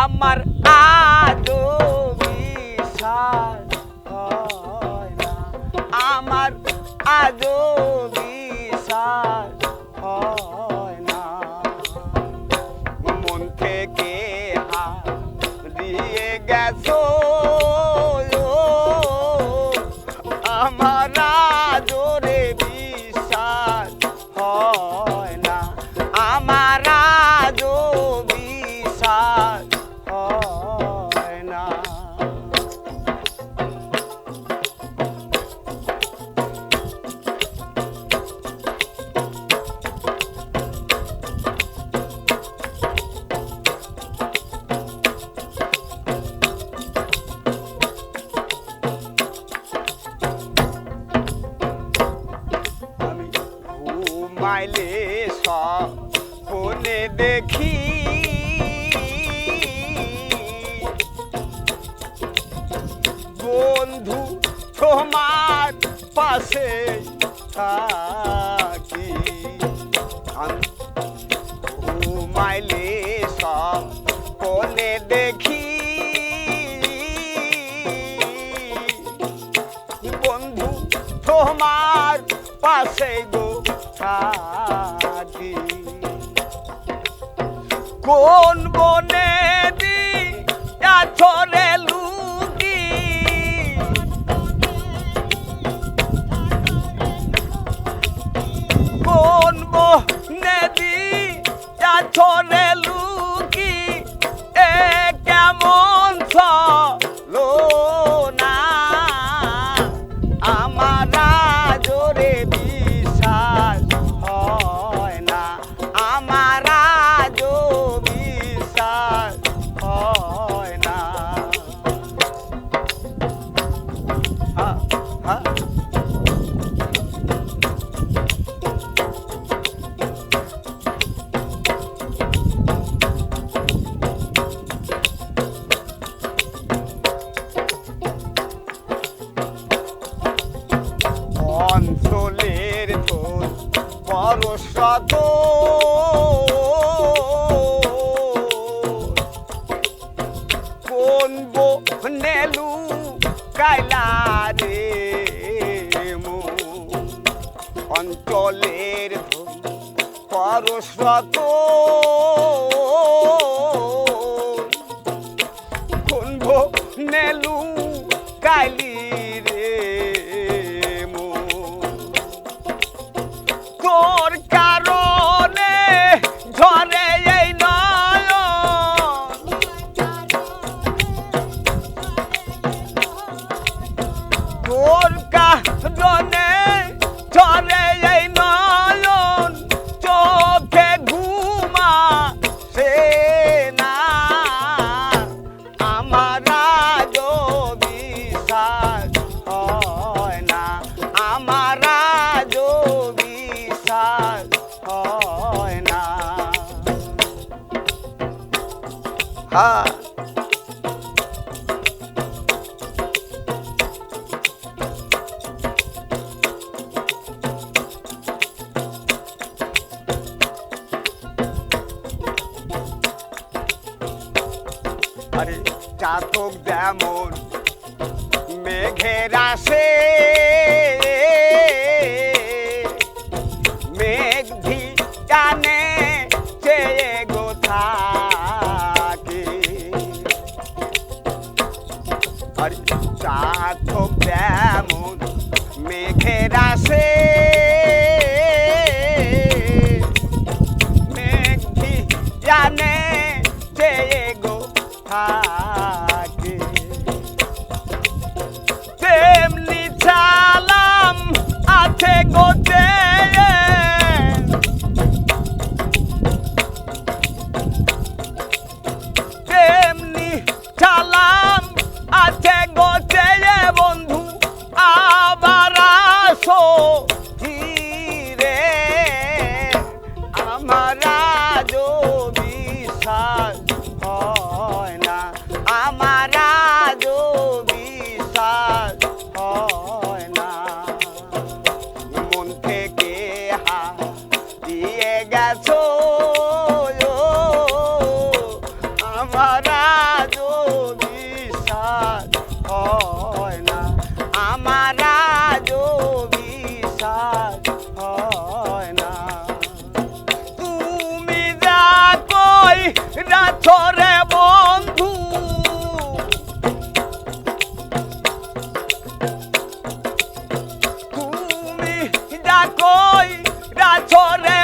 আমার আদো বিশ্বাস আমার আদো দেখি। বন্ধু তোমার পাশে থাকি। ঘুমাইলে সব ফোনে দেখি। বন্ধু তোমার পাশে গো থাকি। কোন বনে দি? ছড়ে পরশত কোন নেলু কাইলা রে মো? অঞ্চলের পরশত কোন নেলু কাইলি তোর কারণে ঝরে এই নয়ন, চোখে ঘুমা সে না। আমার বিশ্বাস হয় না, আমার বিশ্বাস হয় না। হ্যাঁ আরে চাতক যেমন মেঘের আসে মেঘ জানে চেয়ে গো থাকে। আরে চাতক যেমন মেঘের আসে কই রাছরে বন্ধু। তুমি যা কই রাছরে